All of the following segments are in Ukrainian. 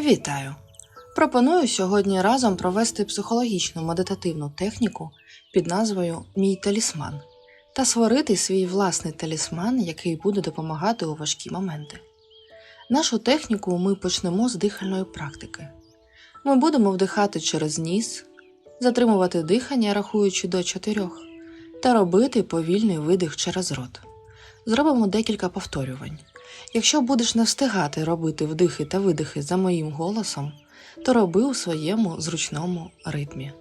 Вітаю! Пропоную сьогодні разом провести психологічну медитативну техніку під назвою Мій талісман та створити свій власний талісман, який буде допомагати у важкі моменти. Нашу техніку ми почнемо з дихальної практики. Ми будемо вдихати через ніс, затримувати дихання, рахуючи до чотирьох, та робити повільний видих через рот. Зробимо декілька повторювань. Якщо будеш не встигати робити вдихи та видихи за моїм голосом, то роби у своєму зручному ритмі.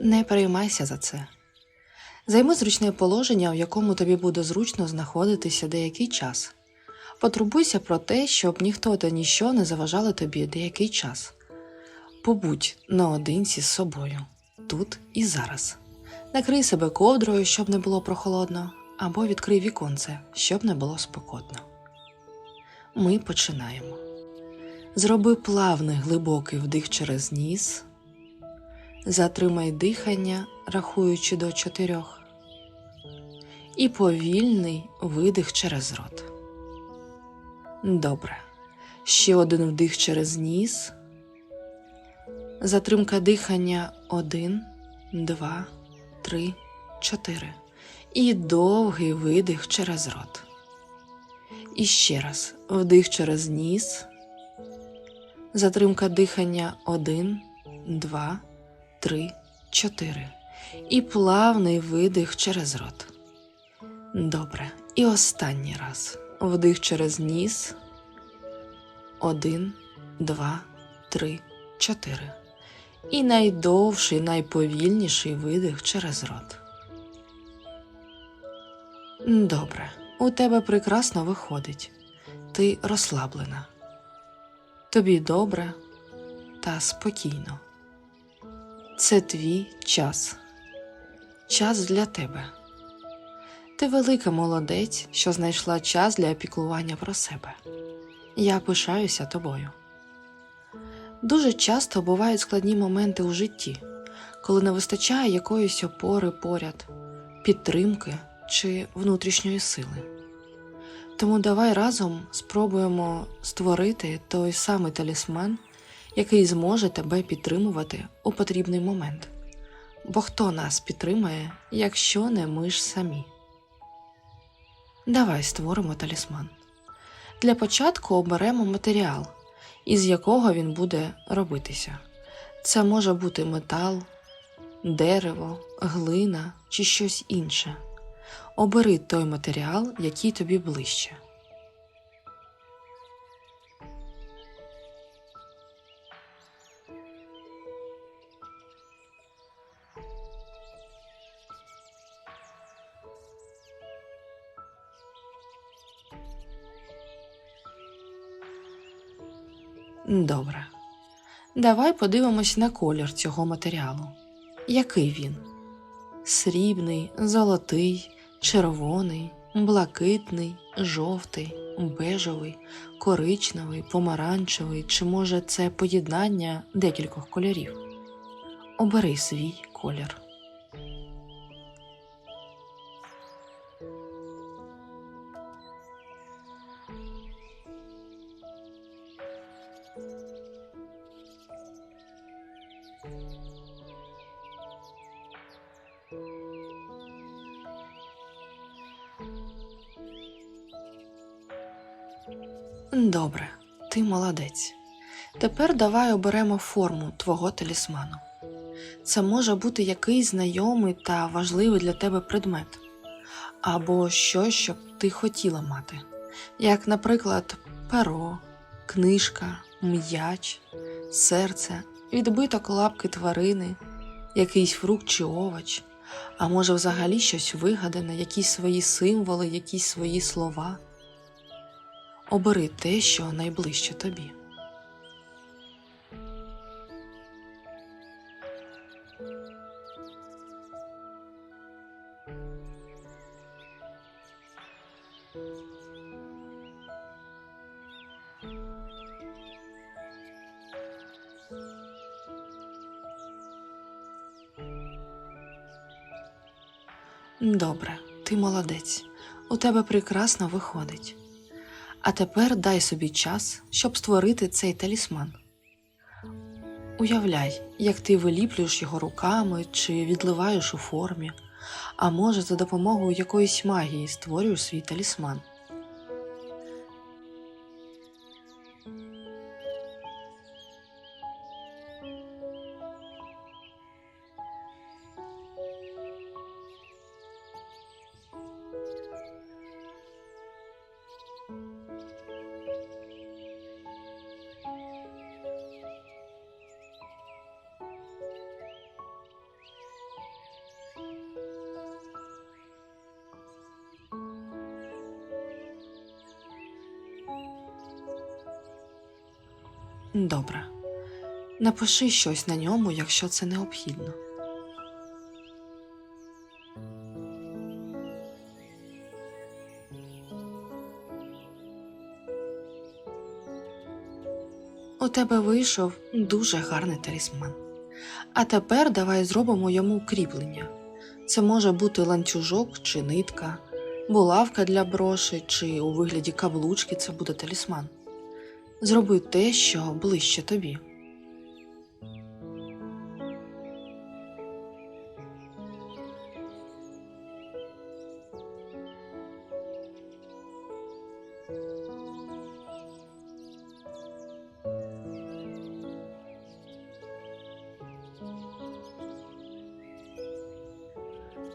Не переймайся за це. Займи зручне положення, в якому тобі буде зручно знаходитися деякий час. Потурбуйся про те, щоб ніхто та ніщо не заважали тобі деякий час. Побудь наодинці з собою, тут і зараз. Накрий себе ковдрою, щоб не було прохолодно, або відкрий віконце, щоб не було спекотно. Ми починаємо. Зроби плавний глибокий вдих через ніс. Затримай дихання, рахуючи до чотирьох. І повільний видих через рот. Добре. Ще один вдих через ніс. Затримка дихання один, два, три, чотири. І довгий видих через рот. І ще раз вдих через ніс. Затримка дихання 1, 2, 3, 4. І плавний видих через рот. Добре. І останній раз. Вдих через ніс. 1, 2, 3, 4. І найдовший, найповільніший видих через рот. Добре. У тебе прекрасно виходить. Ти розслаблена. Тобі добре та спокійно. Це твій час. Час для тебе. Ти велика молодець, що знайшла час для опіклування про себе. Я пишаюся тобою. Дуже часто бувають складні моменти у житті, коли не вистачає якоїсь опори поряд, підтримки чи внутрішньої сили. Тому давай разом спробуємо створити той самий талісман, який зможе тебе підтримувати у потрібний момент. Бо хто нас підтримає, якщо не ми ж самі? Давай створимо талісман. Для початку оберемо матеріал, із якого він буде робитися. Це може бути метал, дерево, глина чи щось інше. Обери той матеріал, який тобі ближче. Добре. Давай подивимось на колір цього матеріалу. Який він? Срібний, золотий, червоний, блакитний, жовтий, бежевий, коричневий, помаранчевий, чи може це поєднання декількох кольорів. Обери свій колір. Добре, ти молодець. Тепер давай оберемо форму твого талісману. Це може бути якийсь знайомий та важливий для тебе предмет, або щось, що б ти хотіла мати, як, наприклад, перо, книжка, м'яч, серце, відбиток лапки тварини, якийсь фрукт чи овоч, а може взагалі щось вигадане, якісь свої символи, якісь свої слова. Обери те, що найближче тобі. Добре, ти молодець. У тебе прекрасно виходить. А тепер дай собі час, щоб створити цей талісман. Уявляй, як ти виліплюєш його руками чи відливаєш у формі, а може за допомогою якоїсь магії створюєш свій талісман. Добре. Напиши щось на ньому, якщо це необхідно. У тебе вийшов дуже гарний талісман. А тепер давай зробимо йому кріплення. Це може бути ланцюжок чи нитка, булавка для броші, чи у вигляді каблучки це буде талісман. Зроби те, що ближче тобі.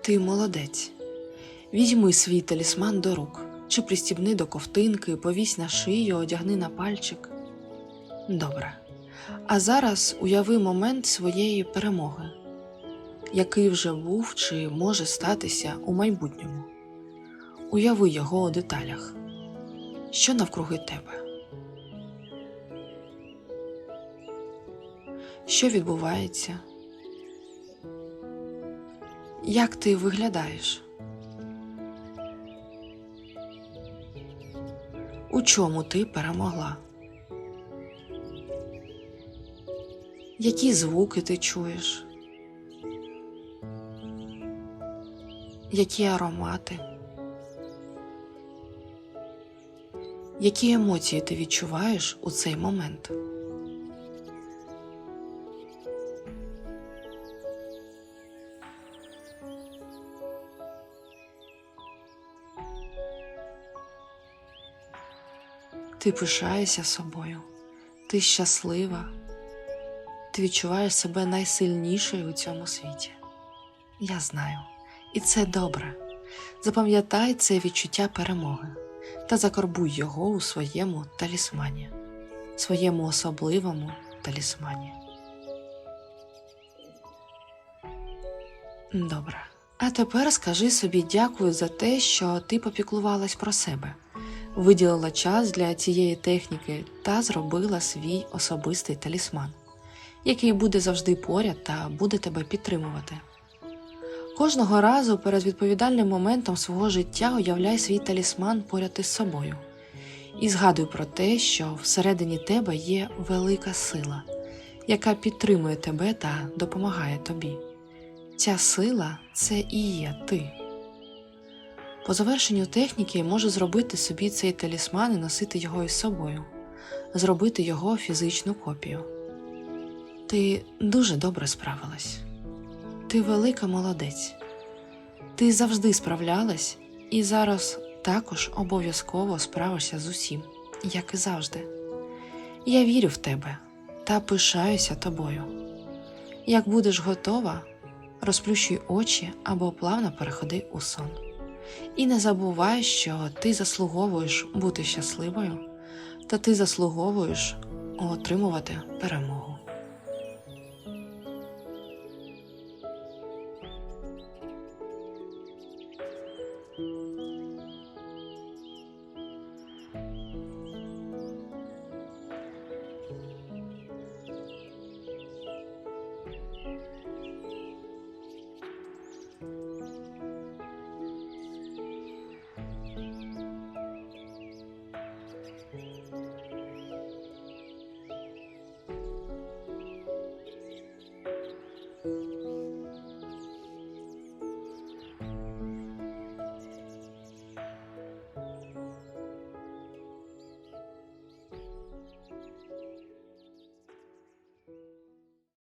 Ти молодець. Візьми свій талісман до рук, чи пристібни до ковтинки, повісь на шию, одягни на пальчик. Добре. А зараз уяви момент своєї перемоги, який вже був чи може статися у майбутньому. Уяви його у деталях, що навкруги тебе. Що відбувається? Як ти виглядаєш? У чому ти перемогла? Які звуки ти чуєш? Які аромати? Які емоції ти відчуваєш у цей момент? Ти пишаєшся собою, ти щаслива, ти відчуваєш себе найсильнішою у цьому світі. Я знаю, і це добре. Запам'ятай це відчуття перемоги та закарбуй його у своєму талісмані, своєму особливому талісмані. Добре. А тепер скажи собі дякую за те, що ти попіклувалась про себе виділила час для цієї техніки та зробила свій особистий талісман, який буде завжди поряд та буде тебе підтримувати. Кожного разу перед відповідальним моментом свого життя уявляй свій талісман поряд із собою і згадуй про те, що всередині тебе є велика сила, яка підтримує тебе та допомагає тобі. Ця сила це і є ти. По завершенню техніки може зробити собі цей талісман і носити його із собою, зробити його фізичну копію. Ти дуже добре справилась. Ти велика молодець. Ти завжди справлялась і зараз також обов'язково справишся з усім, як і завжди. Я вірю в тебе та пишаюся тобою. Як будеш готова, розплющуй очі або плавно переходи у сон. І не забувай, що ти заслуговуєш бути щасливою, та ти заслуговуєш отримувати перемогу.